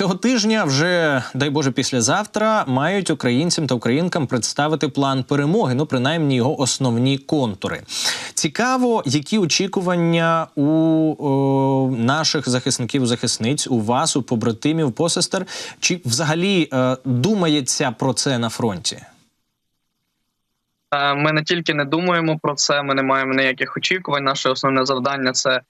цього тижня, вже дай Боже, післязавтра мають українцям та українкам представити план перемоги. Ну, принаймні його основні контури. Цікаво, які очікування у о, наших захисників, захисниць, у вас, у побратимів, посестер, чи взагалі е, думається про це на фронті? Е, Ми не тільки не думаємо про це, ми не маємо ніяких очікувань. Наше основне завдання це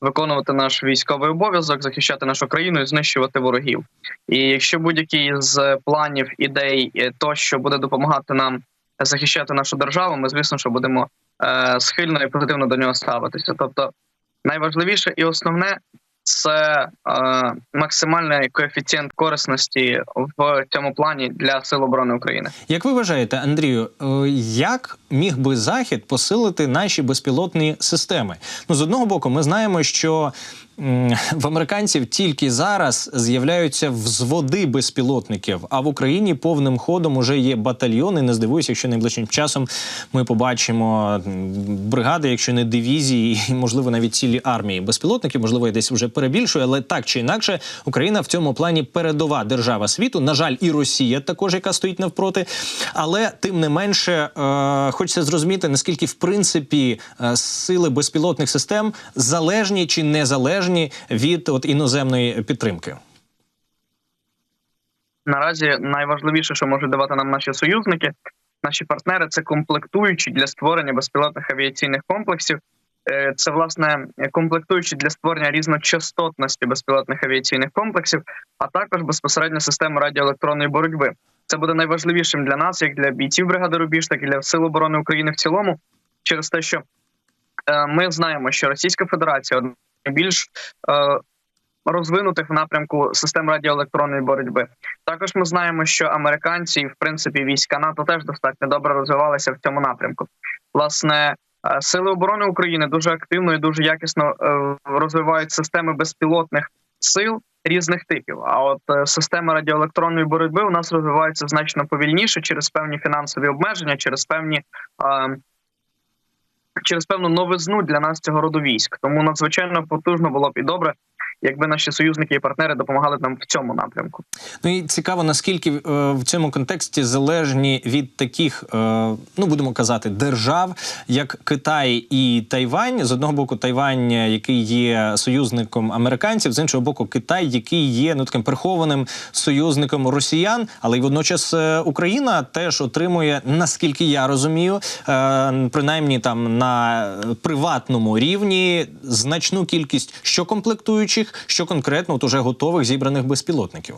виконувати наш військовий обов'язок, захищати нашу країну і знищувати ворогів. І якщо будь-який з планів, ідей, е, то що буде допомагати нам захищати нашу державу, ми звісно, що будемо е, схильно і позитивно до нього ставитися. Тобто, найважливіше і основне це е, максимальний коефіцієнт корисності в цьому плані для сил оборони України. Як ви вважаєте, Андрію, е, як міг би захід посилити наші безпілотні системи? Ну, з одного боку, ми знаємо, що в американців тільки зараз з'являються взводи безпілотників, а в Україні повним ходом уже є батальйони. Не здивуюся, якщо найближчим часом ми побачимо бригади, якщо не дивізії, і можливо навіть цілі армії безпілотників. Можливо, я десь вже перебільшую, але так чи інакше, Україна в цьому плані передова держава світу. На жаль, і Росія також, яка стоїть навпроти. Але тим не менше, е, хочеться зрозуміти, наскільки в принципі е, сили безпілотних систем залежні чи незалежні від от іноземної підтримки. Наразі найважливіше, що можуть давати нам наші союзники, наші партнери, це комплектуючі для створення безпілотних авіаційних комплексів. Е, Це власне комплектуючі для створення різночастотності безпілотних авіаційних комплексів, а також безпосередньо системи радіоелектронної боротьби. Це буде найважливішим для нас, як для бійців бригади Рубіж, так і для Сил оборони України в цілому, через те, що е, ми знаємо, що Російська Федерація найбільш е, розвинутих в напрямку систем радіоелектронної боротьби. Також ми знаємо, що американці, і в принципі, війська НАТО теж достатньо добре розвивалися в цьому напрямку. Власне, е, сили оборони України дуже активно і дуже якісно е, розвивають системи безпілотних сил різних типів. А от система радіоелектронної боротьби у нас розвивається значно повільніше через певні фінансові обмеження, через певні. е, Через певну новизну для нас цього роду військ, тому надзвичайно потужно було б і добре, якби наші союзники і партнери допомагали нам в цьому напрямку. Ну і цікаво, наскільки е, в цьому контексті залежні від таких, е, ну будемо казати, держав, як Китай і Тайвань. З одного боку, Тайвань, який є союзником американців, з іншого боку, Китай, який є ну таким прихованим союзником росіян, але й водночас е, Україна теж отримує, наскільки я розумію, принаймні там на приватному рівні значну кількість що комплектуючих, що конкретно от уже готових зібраних безпілотників.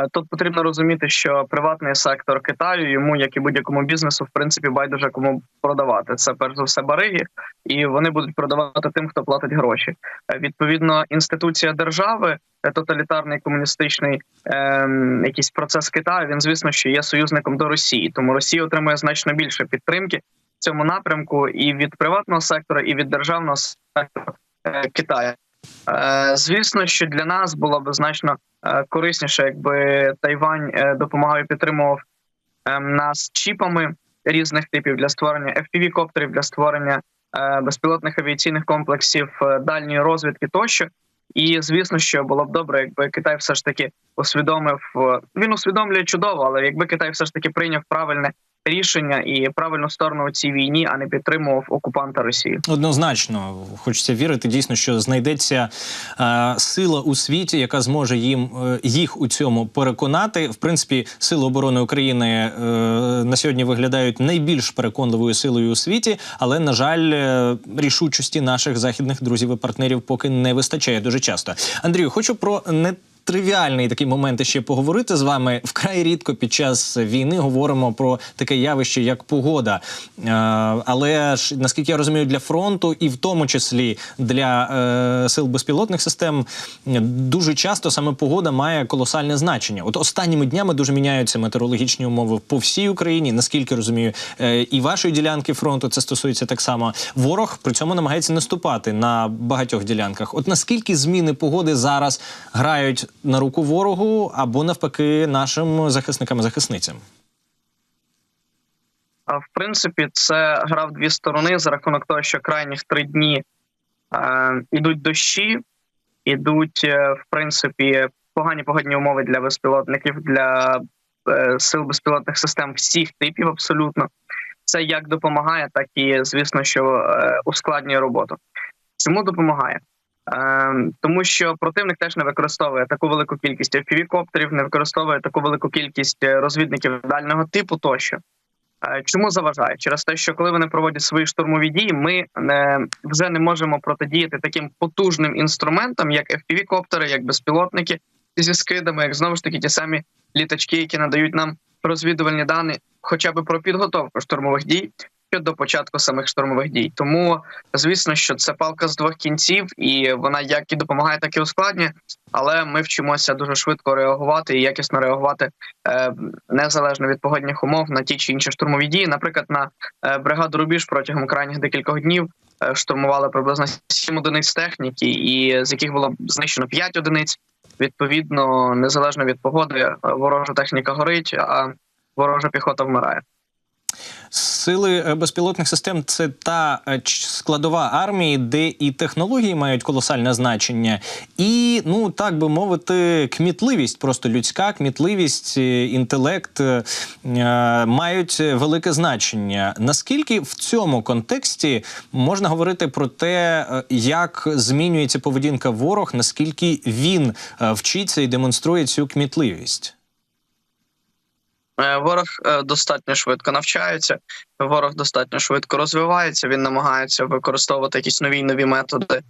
Е, Тут потрібно розуміти, що приватний сектор Китаю йому, як і будь-якому бізнесу, в принципі, байдуже кому продавати. Це перш за все бариги, і вони будуть продавати тим, хто платить гроші. Е, Відповідно, інституція держави, е, тоталітарний комуністичний ем, якийсь процес Китаю. Він звісно, що є союзником до Росії, тому Росія отримує значно більше підтримки в цьому напрямку і від приватного сектора, і від державного сектору Китаю. Е, Звісно, що для нас було б значно е, корисніше, якби Тайвань е, допомагав і підтримував е, нас чіпами різних типів для створення FPV-коптерів, для створення е, безпілотних авіаційних комплексів е, дальньої розвідки тощо. І звісно, що було б добре, якби Китай все ж таки усвідомив. е, Він усвідомлює чудово, але якби Китай все ж таки прийняв правильне рішення і правильну сторону у цій війні, а не підтримував окупанта Росії. Однозначно, хочеться вірити дійсно, що знайдеться е, сила у світі, яка зможе їм е, їх у цьому переконати. В принципі, сили оборони України е, на сьогодні виглядають найбільш переконливою силою у світі, але на жаль, е, рішучості наших західних друзів і партнерів поки не вистачає дуже часто. Андрію, хочу про не. Тривіальний такий момент ще поговорити з вами вкрай рідко під час війни говоримо про таке явище, як погода. Е, але ж наскільки я розумію, для фронту і в тому числі для е, сил безпілотних систем дуже часто саме погода має колосальне значення. От останніми днями дуже міняються метеорологічні умови по всій Україні. Наскільки розумію, е, і вашої ділянки фронту це стосується так само. Ворог при цьому намагається наступати на багатьох ділянках. От наскільки зміни погоди зараз грають на руку ворогу або навпаки нашим захисникам і захисницям? В принципі, це гра в дві сторони за рахунок того, що крайніх три дні е, дощі, ідуть е, в принципі погані погодні умови для безпілотників для е, сил безпілотних систем всіх типів. Абсолютно це як допомагає, так і звісно, що е, ускладнює роботу. Чому допомагає? Е, тому що противник теж не використовує таку велику кількість FPV-коптерів, не використовує таку велику кількість е, розвідників дальнього типу тощо. Е, Чому заважає? Через те, що коли вони проводять свої штурмові дії, ми е, вже не можемо протидіяти таким потужним інструментам, як FPV-коптери, як безпілотники зі скидами, як знову ж таки ті самі літачки, які надають нам розвідувальні дані, хоча б про підготовку штурмових дій ще до початку самих штурмових дій. Тому звісно, що це палка з двох кінців, і вона як і допомагає, так і ускладнює. Але ми вчимося дуже швидко реагувати і якісно реагувати е, незалежно від погодних умов на ті чи інші штурмові дії. Наприклад, на е, бригаду Рубіж протягом крайніх декількох днів е, штурмували приблизно 7 одиниць техніки, і з яких було знищено 5 одиниць. Відповідно, незалежно від погоди, е, ворожа техніка горить, а ворожа піхота вмирає. Сили е, безпілотних систем це та е, складова армії, де і технології мають колосальне значення, і ну так би мовити, кмітливість, просто людська кмітливість, е, інтелект мають велике значення. Наскільки в цьому контексті можна говорити про те, як змінюється поведінка ворог, наскільки він вчиться і демонструє цю кмітливість? Е, Ворог е, достатньо швидко навчається, ворог достатньо швидко розвивається. Він намагається використовувати якісь нові нові методи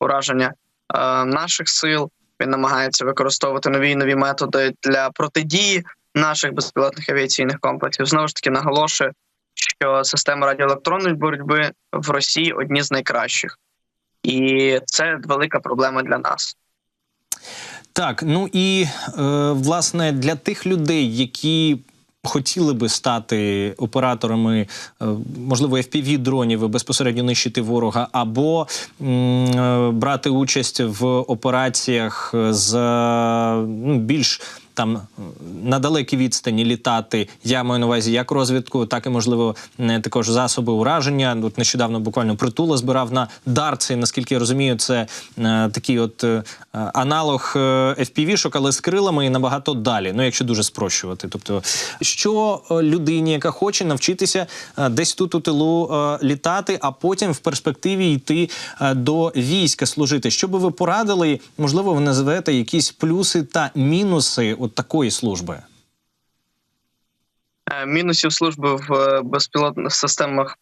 ураження е, наших сил. Він намагається використовувати нові нові методи для протидії наших безпілотних авіаційних комплексів. Знову ж таки, наголошую, що системи радіоелектронної боротьби в Росії одні з найкращих, і це велика проблема для нас. Так, ну і е, власне для тих людей, які хотіли би стати операторами, е, можливо, fpv дронів і безпосередньо нищити ворога, або е, брати участь в операціях з ну, більш там на далекій відстані літати. Я маю на увазі як розвідку, так і можливо е, також засоби ураження. От нещодавно буквально притула збирав на дарці. Наскільки я розумію, це е, такий от е, аналог е, FPV-шок, але з крилами і набагато далі. Ну, якщо дуже спрощувати. Тобто, що е, людині, яка хоче навчитися е, десь тут у тилу е, літати, а потім в перспективі йти е, до війська служити. Що би ви порадили? Можливо, ви називаєте якісь плюси та мінуси от такої служби. Е, Мінусів служби в е, безпілотних системах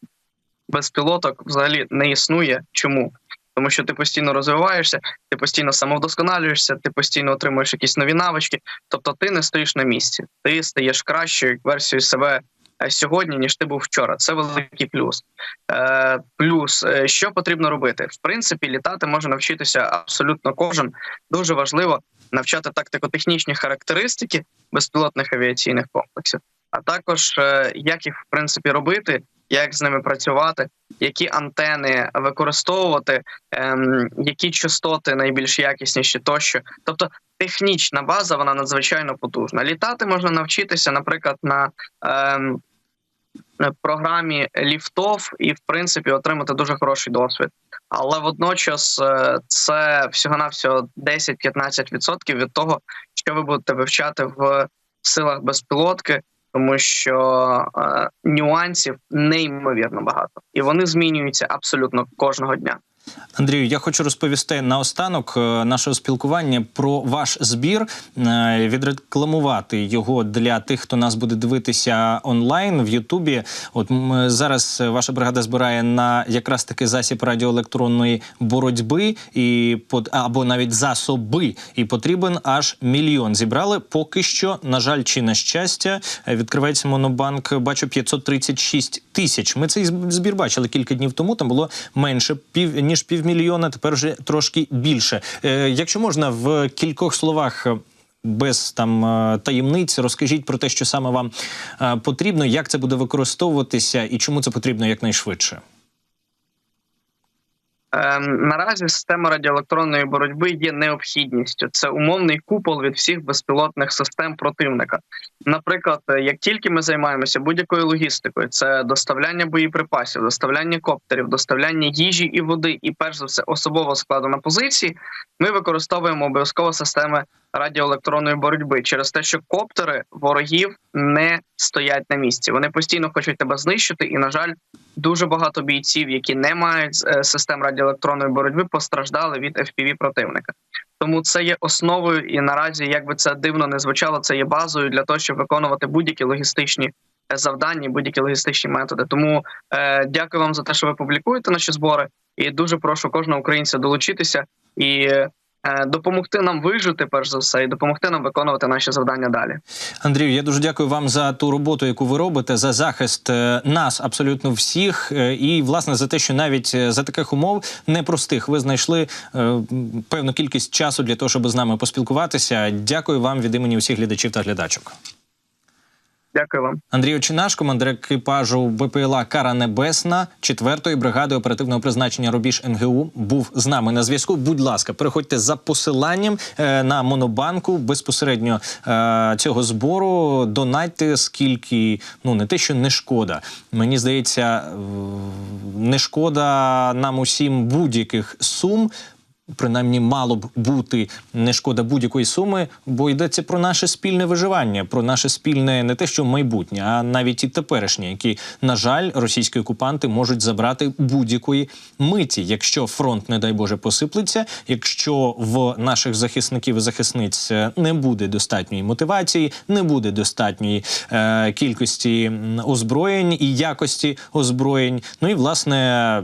безпілоток взагалі не існує. Чому? Тому що ти постійно розвиваєшся, ти постійно самовдосконалюєшся, ти постійно отримуєш якісь нові навички. Тобто ти не стоїш на місці, ти стаєш кращою версією себе сьогодні, ніж ти був вчора. Це великий плюс. Е, плюс, е, що потрібно робити? В принципі, літати може навчитися абсолютно кожен. Дуже важливо навчати тактико-технічні характеристики безпілотних авіаційних комплексів, а також е, як їх в принципі робити, як з ними працювати, які антени використовувати, ем, які частоти найбільш якісніші тощо. Тобто технічна база вона надзвичайно потужна. Літати можна навчитися, наприклад, на ем, програмі ліфтов і, в принципі, отримати дуже хороший досвід. Але водночас е, це всього-навсього 10-15% від того, що ви будете вивчати в силах безпілотки, тому що е, нюансів неймовірно багато, і вони змінюються абсолютно кожного дня. Андрію, я хочу розповісти наостанок е, нашого спілкування про ваш збір, е, відрекламувати його для тих, хто нас буде дивитися онлайн в Ютубі. От м, зараз ваша бригада збирає на якраз таки засіб радіоелектронної боротьби і або навіть засоби, і потрібен аж мільйон. Зібрали поки що, на жаль, чи на щастя, е, відкривається монобанк. Бачу 536 тисяч. Ми цей збір бачили кілька днів тому. Там було менше пів ніж півмільйона. Тепер вже трошки більше. Е, якщо можна в кількох словах. е, Без там е, таємниць розкажіть про те, що саме вам потрібно, як це буде використовуватися і чому це потрібно якнайшвидше. Ем, Наразі система радіоелектронної боротьби є необхідністю. Це умовний купол від всіх безпілотних систем противника. Наприклад, е, як тільки ми займаємося будь-якою логістикою, це доставляння боєприпасів, доставляння коптерів, доставляння їжі і води, і перш за все особового складу на позиції, ми використовуємо обов'язково системи радіоелектронної боротьби через те, що коптери ворогів не стоять на місці. Вони постійно хочуть тебе знищити, і на жаль, дуже багато бійців, які не мають е, систем радіоелектронної боротьби, постраждали від FPV противника. Тому це є основою, і наразі, як би це дивно не звучало, це є базою для того, щоб виконувати будь-які логістичні е, завдання, будь-які логістичні методи. Тому е, дякую вам за те, що ви публікуєте наші збори, і дуже прошу кожного українця долучитися і. Е, Допомогти нам вижити, перш за все, і допомогти нам виконувати наші завдання далі. Андрію, я дуже дякую вам за ту роботу, яку ви робите, за захист е, нас, абсолютно всіх, е, і власне за те, що навіть за таких умов непростих ви знайшли певну кількість часу для того, щоб з нами поспілкуватися. Дякую вам від імені усіх глядачів та глядачок. Дякую вам. Андрій Очинаш, командир екіпажу БПЛА Кара Небесна 4-ї бригади оперативного призначення Рубіж НГУ, був з нами на зв'язку. Будь ласка, переходьте за посиланням е, на монобанку безпосередньо е, цього збору. Донайте скільки, ну не те, що не шкода. Мені здається, не шкода нам усім будь-яких сум. Принаймні мало б бути не шкода будь-якої суми, бо йдеться про наше спільне виживання, про наше спільне не те, що майбутнє, а навіть і теперішнє, які, на жаль, російські окупанти можуть забрати будь-якої миті, якщо фронт, не дай Боже, посиплеться, якщо в наших захисників і захисниць е, не буде достатньої мотивації, не буде достатньої е, кількості озброєнь і якості озброєнь. Ну і власне,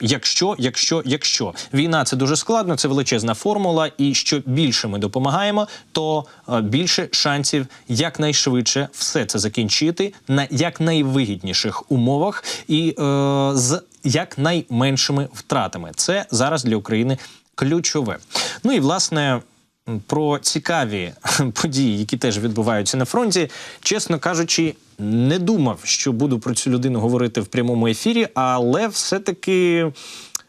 якщо, якщо, якщо війна це дуже складно, це величезна формула, і що більше ми допомагаємо, то е, більше шансів якнайшвидше все це закінчити на якнайвигідніших умовах і е, з якнайменшими втратами. Це зараз для України ключове. Ну і власне. Про цікаві події, які теж відбуваються на фронті, чесно кажучи, не думав, що буду про цю людину говорити в прямому ефірі, але все-таки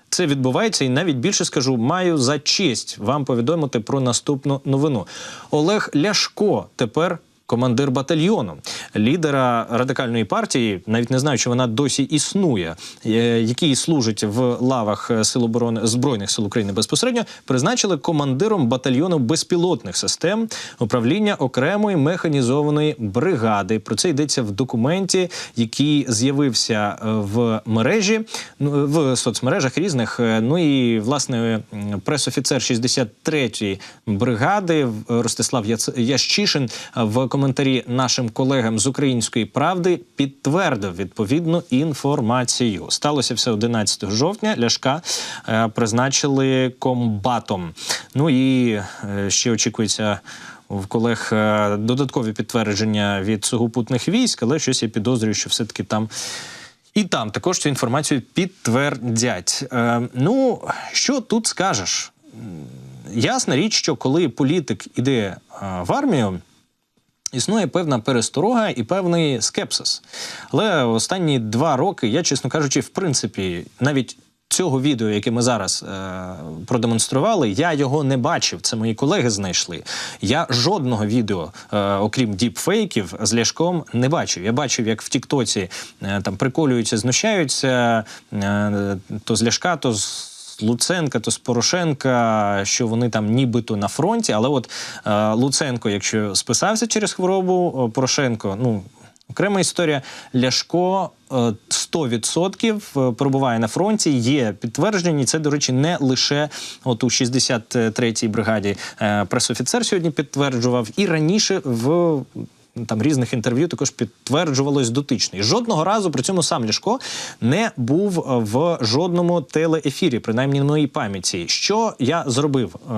це відбувається, і навіть більше скажу, маю за честь вам повідомити про наступну новину. Олег Ляшко тепер. Командир батальйону, лідера радикальної партії, навіть не знаю, чи вона досі існує, е, який служить в лавах Сил оборони збройних сил України безпосередньо, призначили командиром батальйону безпілотних систем управління окремої механізованої бригади. Про це йдеться в документі, який з'явився е, в мережі, ну, в соцмережах різних. Е, Ну і власне пресофіцер 63-ї бригади Ростислав Ящишин е, в коментарі нашим колегам з української правди підтвердив відповідну інформацію. Сталося все 11 жовтня. Ляшка е, призначили комбатом. Ну і е, ще очікується. В колег е, додаткові підтвердження від сухопутних військ, але щось я підозрюю, що все-таки там і там також цю інформацію підтвердять. Е, ну, що тут скажеш? Ясна річ, що коли політик іде е, в армію, Існує певна пересторога і певний скепсис. Але останні два роки, я, чесно кажучи, в принципі, навіть цього відео, яке ми зараз е, продемонстрували, я його не бачив. Це мої колеги знайшли. Я жодного відео, е, окрім діпфейків, з Ляшком не бачив. Я бачив, як в Тіктоці е, там приколюються, знущаються е, то з Ляшка, то Луценка, то з Порошенка, що вони там нібито на фронті. Але от е, Луценко, якщо списався через хворобу, е, Порошенко, ну. Окрема історія Ляшко е, 100% перебуває на фронті. Є підтверджені. Це, до речі, не лише от у 63-й бригаді е, пресофіцер сьогодні підтверджував, і раніше в там різних інтерв'ю також підтверджувалось дотичний. Жодного разу при цьому сам Ляшко не був е, в жодному телеефірі, принаймні на моїй пам'яті. Що я зробив? Е,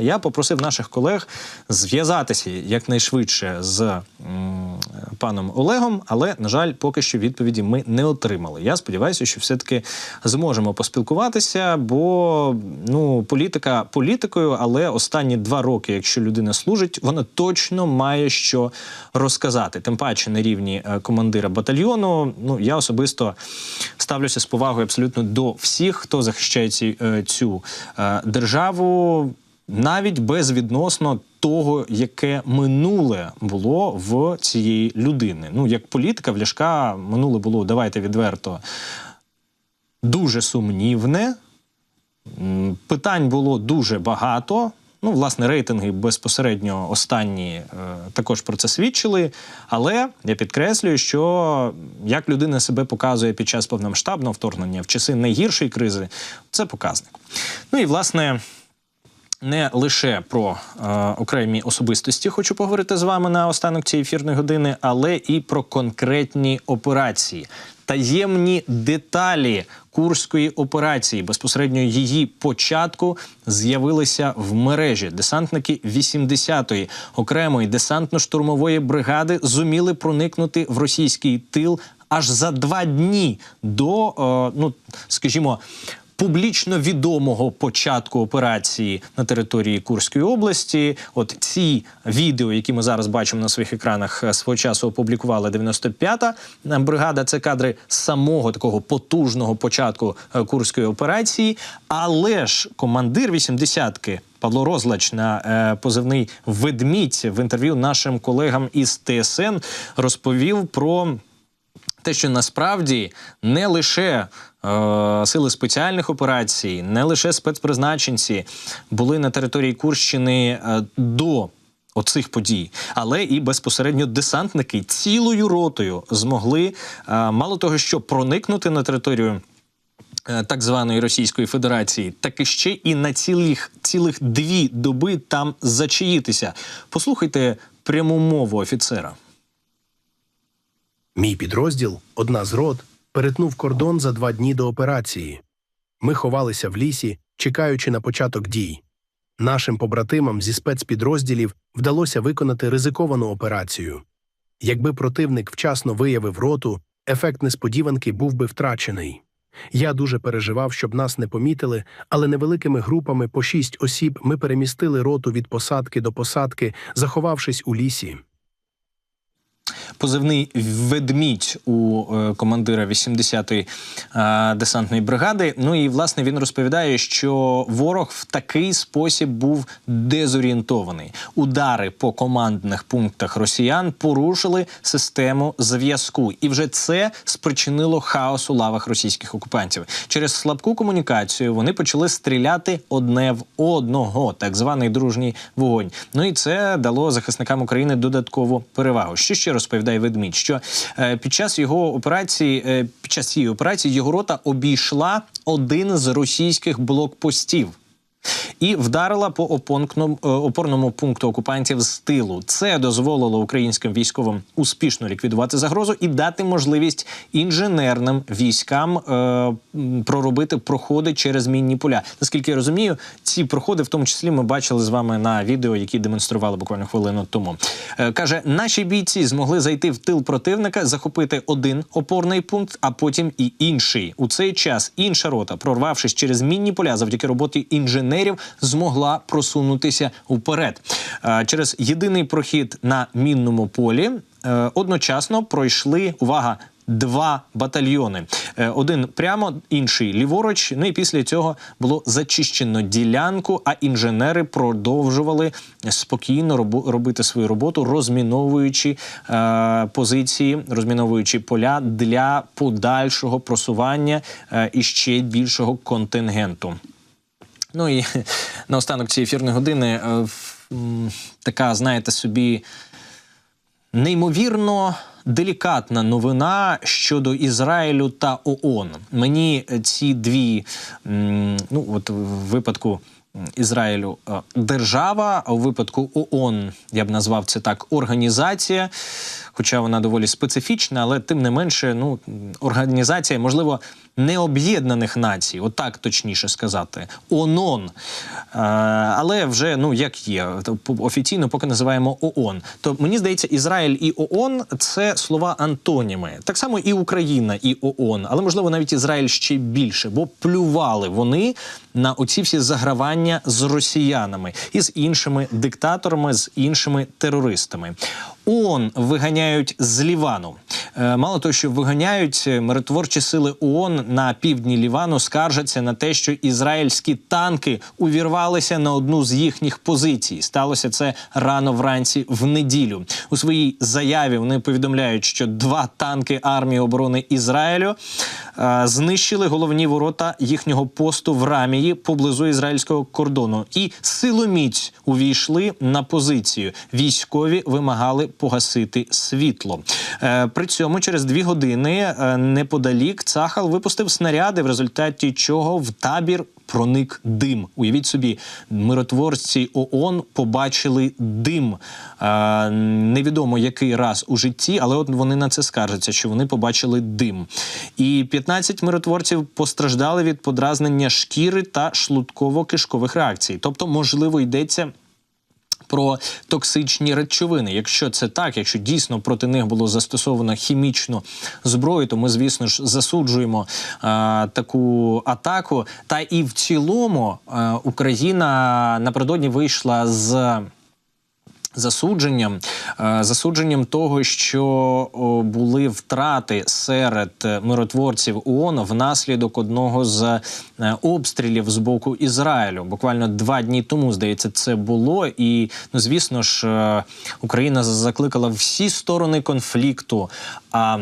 Я попросив наших колег зв'язатися якнайшвидше з паном Олегом, але на жаль, поки що відповіді ми не отримали. Я сподіваюся, що все-таки зможемо поспілкуватися, бо ну політика політикою, але останні два роки, якщо людина служить, вона точно має що розказати. Тим паче на рівні е, командира батальйону. Ну я особисто ставлюся з повагою абсолютно до всіх, хто захищає ці, е, цю е, державу, навіть безвідносно того, яке минуле було в цієї людини. Ну, як політика в Ляшка минуле було, давайте відверто, дуже сумнівне. Питань було дуже багато. Ну, власне, рейтинги безпосередньо останні е, також про це свідчили. Але я підкреслюю, що як людина себе показує під час повномасштабного вторгнення в часи найгіршої кризи, це показник. Ну і власне. Не лише про е, окремі особистості хочу поговорити з вами на останок цієї ефірної години, але і про конкретні операції, таємні деталі курської операції. Безпосередньо її початку з'явилися в мережі. Десантники 80-ї окремої десантно-штурмової бригади зуміли проникнути в російський тил аж за два дні до, е, ну скажімо публічно відомого початку операції на території Курської області. От ці відео, які ми зараз бачимо на своїх екранах, е, свого часу опублікувала 95-та бригада. Це кадри самого такого потужного початку е, Курської операції. Але ж командир 80-ки Павло Розлач на е, позивний ведмідь в інтерв'ю нашим колегам із ТСН розповів про те, що насправді не лише е, сили спеціальних операцій, не лише спецпризначенці були на території Курщини е, до оцих подій, але і безпосередньо десантники цілою ротою змогли е, мало того, що проникнути на територію. е, Так званої Російської Федерації, так і ще і на цілих цілих дві доби там зачаїтися. Послухайте пряму мову офіцера. Мій підрозділ, одна з рот, перетнув кордон за два дні до операції. Ми ховалися в лісі, чекаючи на початок дій. Нашим побратимам зі спецпідрозділів вдалося виконати ризиковану операцію. Якби противник вчасно виявив роту, ефект несподіванки був би втрачений. Я дуже переживав, щоб нас не помітили, але невеликими групами по шість осіб ми перемістили роту від посадки до посадки, заховавшись у лісі. Позивний ведмідь у е, командира 80-ї е, десантної бригади. Ну і власне він розповідає, що ворог в такий спосіб був дезорієнтований. Удари по командних пунктах росіян порушили систему зв'язку, і вже це спричинило хаос у лавах російських окупантів. Через слабку комунікацію вони почали стріляти одне в одного, так званий дружній вогонь. Ну і це дало захисникам України додаткову перевагу. Що ще розповідає ведмідь? Що е, під час його операції, е, під час цієї операції його рота обійшла один з російських блокпостів. І вдарила по е, опорному пункту окупантів з тилу. Це дозволило українським військовим успішно ліквідувати загрозу і дати можливість інженерним військам е, проробити проходи через мінні поля. Наскільки я розумію, ці проходи, в тому числі, ми бачили з вами на відео, які демонстрували буквально хвилину тому. Е, каже, наші бійці змогли зайти в тил противника, захопити один опорний пункт, а потім і інший. У цей час інша рота, прорвавшись через мінні поля, завдяки роботі інженерів, змогла просунутися вперед. Е, Через єдиний прохід на мінному полі е, одночасно пройшли увага. Два батальйони, Е, один прямо, інший ліворуч. Ну і після цього було зачищено ділянку, а інженери продовжували спокійно робити свою роботу, розміновуючи е, позиції, розміновуючи поля для подальшого просування е, і ще більшого контингенту. Ну і наостанок цієї ефірної години е, така, знаєте, собі неймовірно делікатна новина щодо Ізраїлю та ООН. Мені ці дві, ну от в випадку Ізраїлю е, держава, а у випадку ООН, я б назвав це так, організація, хоча вона доволі специфічна, але тим не менше, ну, організація, можливо, необ'єднаних націй, отак точніше сказати, ОНОН. Е, але вже ну як є, офіційно поки називаємо ООН. То мені здається, Ізраїль і ООН це слова антоніми. Так само і Україна, і ООН, але можливо навіть Ізраїль ще більше, бо плювали вони на оці всі загравання з росіянами і з іншими диктаторами, з іншими терористами. ООН виганяють з Лівану. Е, Мало того, що виганяють е, миротворчі сили ООН на півдні Лівану, скаржаться на те, що ізраїльські танки увірвалися на одну з їхніх позицій. Сталося це рано вранці в неділю. У своїй заяві вони повідомляють, що два танки армії оборони Ізраїлю е, знищили головні ворота їхнього посту в Рамії поблизу ізраїльського кордону і силоміць увійшли на позицію. Військові вимагали погасити світло. Е, При цьому через дві години е, неподалік Цахал випустив снаряди, в результаті чого в табір. Проник дим. Уявіть собі, миротворці ООН побачили дим. Е, невідомо який раз у житті, але от вони на це скаржаться, що вони побачили дим. І 15 миротворців постраждали від подразнення шкіри та шлунково-кишкових реакцій. Тобто, можливо, йдеться про токсичні речовини. Якщо це так, якщо дійсно проти них було застосовано хімічну зброю, то ми, звісно ж, засуджуємо а, таку атаку. Та і в цілому а, Україна напередодні вийшла з. Засудженням, е, засудженням того, що були втрати серед е, миротворців ООН внаслідок одного з е, обстрілів з боку Ізраїлю. Буквально два дні тому, здається, це було. І ну, звісно ж, Україна закликала всі сторони конфлікту. А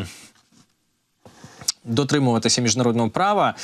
дотримуватися міжнародного права.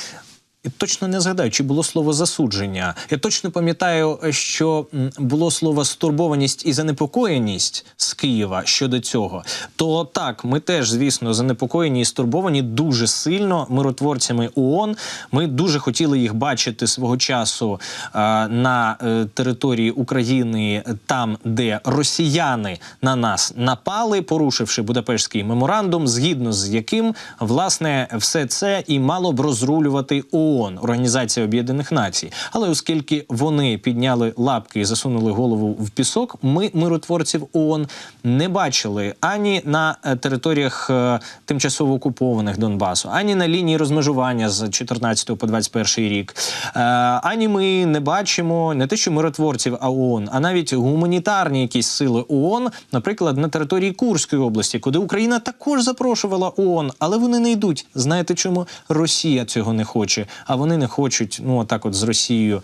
Точно не згадаю, чи було слово засудження. Я точно пам'ятаю, що було слово стурбованість і занепокоєність з Києва щодо цього. То так, ми теж, звісно, занепокоєні і стурбовані дуже сильно миротворцями ООН. Ми дуже хотіли їх бачити свого часу е, на е, території України, там, де росіяни на нас напали, порушивши Будапештський меморандум, згідно з яким власне все це і мало б розрулювати ООН, Організація Об'єднаних Націй. Але оскільки вони підняли лапки і засунули голову в пісок, ми миротворців ООН не бачили ані на е, територіях е, тимчасово окупованих Донбасу, ані на лінії розмежування з 14 по 21 рік. Е, Ані ми не бачимо не те, що миротворців ООН, а навіть гуманітарні якісь сили ООН, наприклад, на території Курської області, куди Україна також запрошувала ООН, але вони не йдуть. Знаєте чому? Росія цього не хоче, а вони не хочуть, ну отак, от з Росією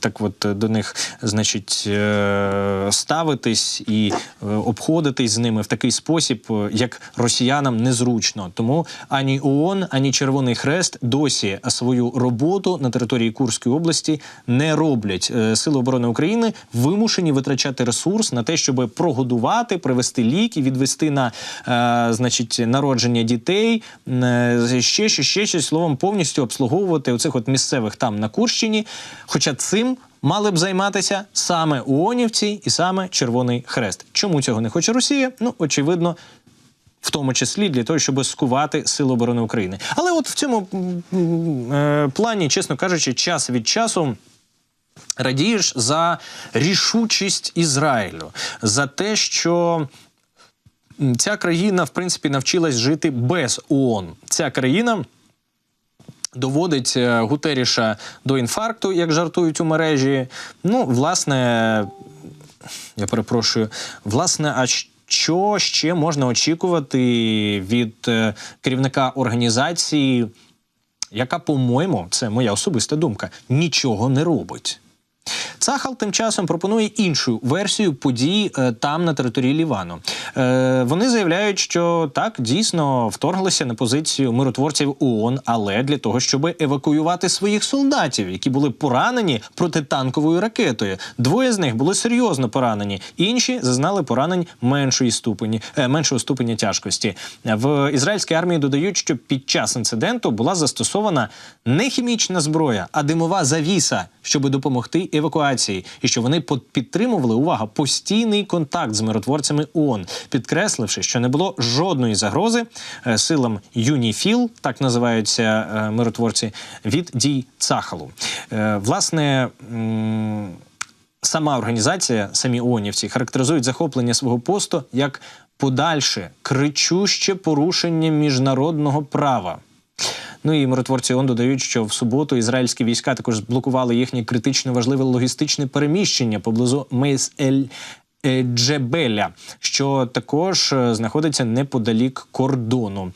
так, от е, до них, значить, е, ставитись і е, обходитись з ними в такий спосіб, е, як росіянам незручно. Тому ані ООН, ані Червоний Хрест досі свою роботу на території Курської області не роблять. Е, Сили оборони України вимушені витрачати ресурс на те, щоб прогодувати, привезти ліки, відвести на е, значить народження дітей, е, ще ще, ще щось словом повністю обслуговувати оцих от місцевих там на Курщині. Хоча цим мали б займатися саме ООНівці і саме Червоний Хрест. Чому цього не хоче Росія? Ну очевидно. В тому числі для того, щоб скувати Сили оборони України. Але от в цьому е, плані, чесно кажучи, час від часу радієш за рішучість Ізраїлю, за те, що ця країна, в принципі, навчилась жити без ООН. Ця країна. Доводить е, Гутеріша до інфаркту, як жартують у мережі. Ну, власне, я перепрошую, власне, а що ще можна очікувати від е, керівника організації, яка, по-моєму, це моя особиста думка, нічого не робить. Цахал тим часом пропонує іншу версію подій е, там на території Лівану. Е, вони заявляють, що так дійсно вторглися на позицію миротворців ООН, але для того, щоб евакуювати своїх солдатів, які були поранені протитанковою ракетою. Двоє з них були серйозно поранені, інші зазнали поранень меншої ступені, е, меншого ступеня тяжкості. В ізраїльській армії додають, що під час інциденту була застосована не хімічна зброя, а димова завіса, щоб допомогти евакуації, і що вони підтримували увага постійний контакт з миротворцями ООН, підкресливши, що не було жодної загрози е, силам ЮНІФІЛ, так називаються е, миротворці, від дій Цахалу. Е, Власне. Сама організація, самі ООНівці, характеризують захоплення свого посту як подальше кричуще порушення міжнародного права. Ну і миротворці ООН додають, що в суботу ізраїльські війська також блокували їхнє критично важливе логістичне переміщення поблизу Мейс Ель. Е, Джебеля, що також е, знаходиться неподалік кордону.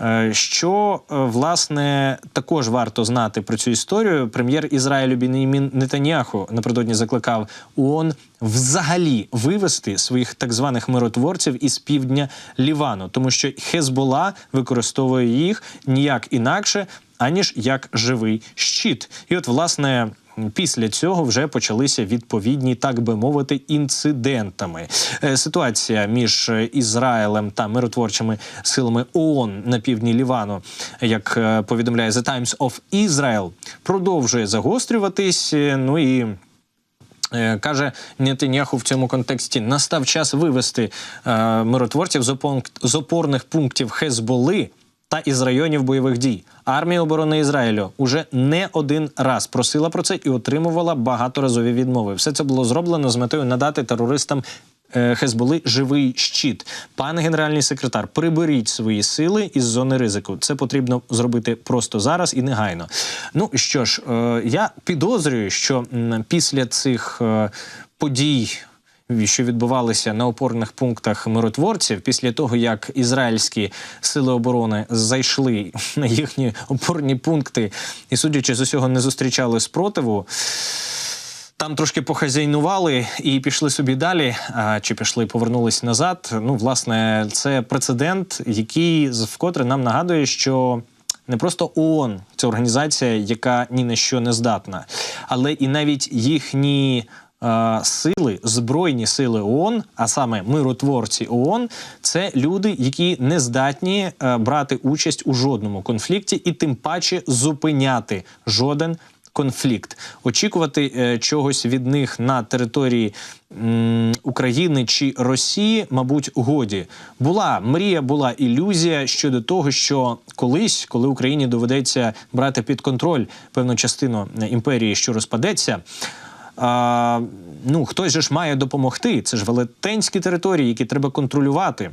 Е, Що власне також варто знати про цю історію. Прем'єр Ізраїлю Бінімін Нетаняху напередодні закликав ООН взагалі вивести своїх так званих миротворців із півдня Лівану, тому що Хезбола використовує їх ніяк інакше, аніж як живий щит. І от, власне. Після цього вже почалися відповідні, так би мовити, інцидентами. Е, Ситуація між Ізраїлем та миротворчими силами ООН на півдні Лівану, як е, повідомляє The Times of Israel, продовжує загострюватись. Е, Ну і Каже Нетаньяху в цьому контексті настав час вивести миротворців з, опон- з опорних пунктів Хезболи та із районів бойових дій. Армія оборони Ізраїлю уже не один раз просила про це і отримувала багаторазові відмови. Все це було зроблено з метою надати терористам. е, Хезболи живий щит. Пане генеральний секретар, приберіть свої сили із зони ризику. Це потрібно зробити просто зараз і негайно. Ну що ж, е, я підозрюю, що після цих е, подій. Що відбувалися на опорних пунктах миротворців після того, як ізраїльські сили оборони зайшли на їхні опорні пункти і, судячи з усього, не зустрічали спротиву. Там трошки похазяйнували і пішли собі далі. А, чи пішли, повернулись назад. Ну, власне, це прецедент, який вкотре нам нагадує, що не просто ООН це організація, яка ні на що не здатна, але і навіть їхні. Сили, збройні сили ООН, а саме миротворці ООН, це люди, які не здатні е, брати участь у жодному конфлікті і тим паче зупиняти жоден конфлікт. Очікувати е, чогось від них на території України чи Росії, мабуть, годі. Була мрія, була ілюзія щодо того, що колись, коли Україні доведеться брати під контроль певну частину е, імперії, що розпадеться. А, ну, хтось же ж має допомогти. Це ж велетенські території, які треба контролювати.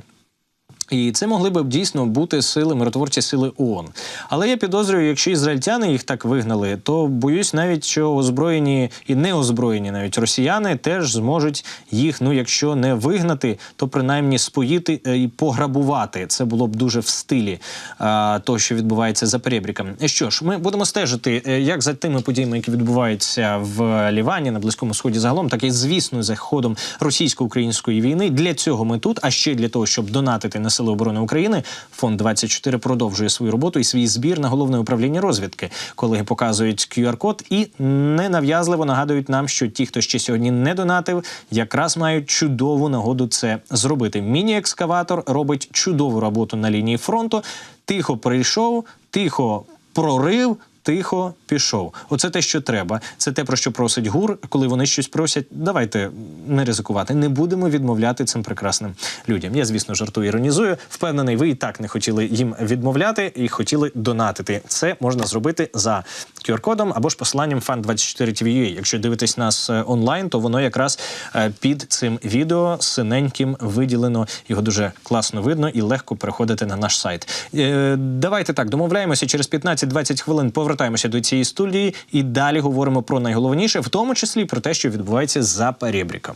І це могли б дійсно бути сили, миротворчі сили ООН. Але я підозрюю, якщо ізраїльтяни їх так вигнали, то боюсь навіть, що озброєні і неозброєні навіть росіяни теж зможуть їх, ну якщо не вигнати, то принаймні споїти е, і пограбувати. Це було б дуже в стилі а, того, що відбувається за перебріком. Що ж, ми будемо стежити е, як за тими подіями, які відбуваються в Лівані на Близькому Сході загалом, так і звісно за ходом російсько-української війни. Для цього ми тут, а ще для того, щоб донатити на Сили оборони України. Фонд 24 продовжує свою роботу і свій збір на головне управління розвідки. Колеги показують QR-код і ненав'язливо нагадують нам, що ті, хто ще сьогодні не донатив, якраз мають чудову нагоду це зробити. Міні-екскаватор робить чудову роботу на лінії фронту. Тихо прийшов, тихо прорив. Тихо пішов. Оце те, що треба. Це те, про що просить гур, коли вони щось просять. Давайте не ризикувати. Не будемо відмовляти цим прекрасним людям. Я, звісно, жартую, іронізую. Впевнений, ви і так не хотіли їм відмовляти і хотіли донатити. Це можна зробити за QR-кодом або ж посиланням fan24tv.ua. Якщо дивитесь нас е, онлайн, то воно якраз е, під цим відео синеньким виділено. Його дуже класно видно і легко переходити на наш сайт. Е, Давайте так домовляємося. Через 15-20 хвилин повертаємося до цієї студії і далі говоримо про найголовніше, в тому числі про те, що відбувається за перебріком.